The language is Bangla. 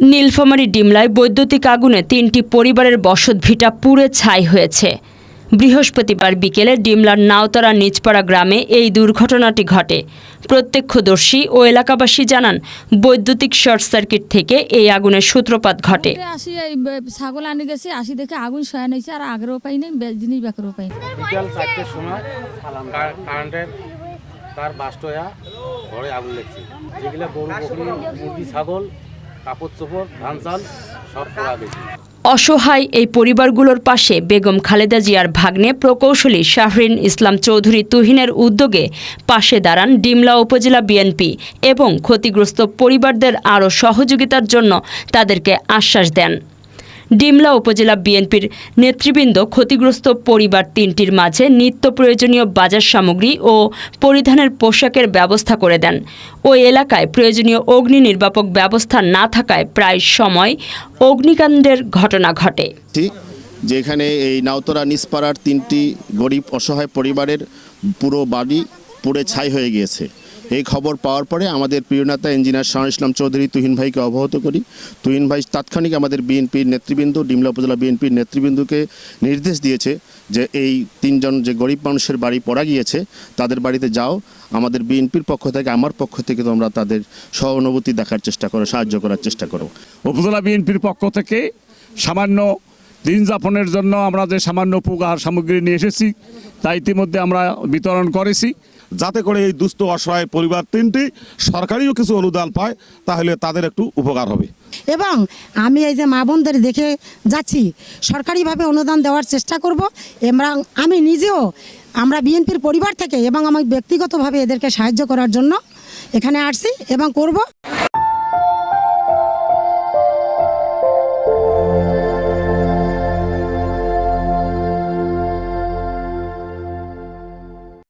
নীলফামারী ডিমলায় বৈদ্যুতিক আগুনে তিনটি পরিবারের বসতভিটা পুড়ে ছাই হয়েছে। বৃহস্পতিবার বিকেলে ডিমলার নাওতারা নিচপাড়া গ্রামে এই দুর্ঘটনাটি ঘটে। প্রত্যক্ষদর্শী ও এলাকাবাসী জানান বৈদ্যুতিক শর্ট সার্কিট থেকে এই আগুনের সূত্রপাত ঘটে। আসি এই ছাগল আনি গেছি আসি দেখে আগুন সয়া নিয়েছে আর আগেরও পাই নাই জিনিস বেকারও পাই নাই। বিকাল চারটের সময় কারেন্টের তার বাস্ট হইয়া ঘরে আগুন লেগছে। যেগুলো গরু বকরি মুরগি ছাগল অসহায় এই পরিবারগুলোর পাশে বেগম খালেদা জিয়ার ভাগ্নে প্রকৌশলী শাহরিন ইসলাম চৌধুরী তুহিনের উদ্যোগে পাশে দাঁড়ান ডিমলা উপজেলা বিএনপি এবং ক্ষতিগ্রস্ত পরিবারদের আরও সহযোগিতার জন্য তাদেরকে আশ্বাস দেন। ডিমলা উপজেলা বিএনপির নেতৃবৃন্দ ক্ষতিগ্রস্ত পরিবার তিনটির মাঝে নিত্য প্রয়োজনীয় বাজার সামগ্রী ও পরিধানের পোশাকের ব্যবস্থা করে দেন। ওই এলাকায় প্রয়োজনীয় অগ্নি নির্বাপক ব্যবস্থা না থাকায় প্রায় সময় অগ্নিকাণ্ডের ঘটনা ঘটে। দেখছি যে এই নাওতরা নিসপাড়ার তিনটি গরিব অসহায় পরিবারের পুরো বাড়ি পুড়ে ছাই হয়ে গিয়েছে। এই খবর পাওয়ার পরে আমাদের প্রিয় নেতা ইঞ্জিনিয়ার শাহ ইসলাম চৌধুরী তুহিন ভাইকে অবগত করি। তুহিন ভাই তাৎক্ষণিক আমাদের বিএনপির নেতৃবৃন্দ, ডিমলা উপজেলা বিএনপির নেতৃবৃন্দকে নির্দেশ দিয়েছে যে এই তিনজন যে গরিব মানুষের বাড়ি পড়া গিয়েছে, তাদের বাড়িতে যাও। আমাদের বিএনপির পক্ষ থেকে, আমার পক্ষ থেকে তোমরা তাদের সহানুভূতি দেখার চেষ্টা করো, সাহায্য করার চেষ্টা করো। উপজেলা বিএনপির পক্ষ থেকে সামান্য দিন যাপনের জন্য আমরা যে সামান্য উপকার সামগ্রী নিয়ে এসেছি, তা ইতিমধ্যে আমরা বিতরণ করেছি। যাতে করে এই দুস্থ, অসহায় পরিবার তিনটি সরকারিও কিছু অনুদান পায়, তাহলে তাদের একটু উপকার হবে। এবং আমি এই যে মা বোনদের দেখে যাচ্ছি, সরকারিভাবে অনুদান দেওয়ার চেষ্টা করব এবং আমি নিজেও আমরা বিএনপির পরিবার থেকে এবং আমি ব্যক্তিগতভাবে এদেরকে সাহায্য করার জন্য এখানে আসছি এবং করব।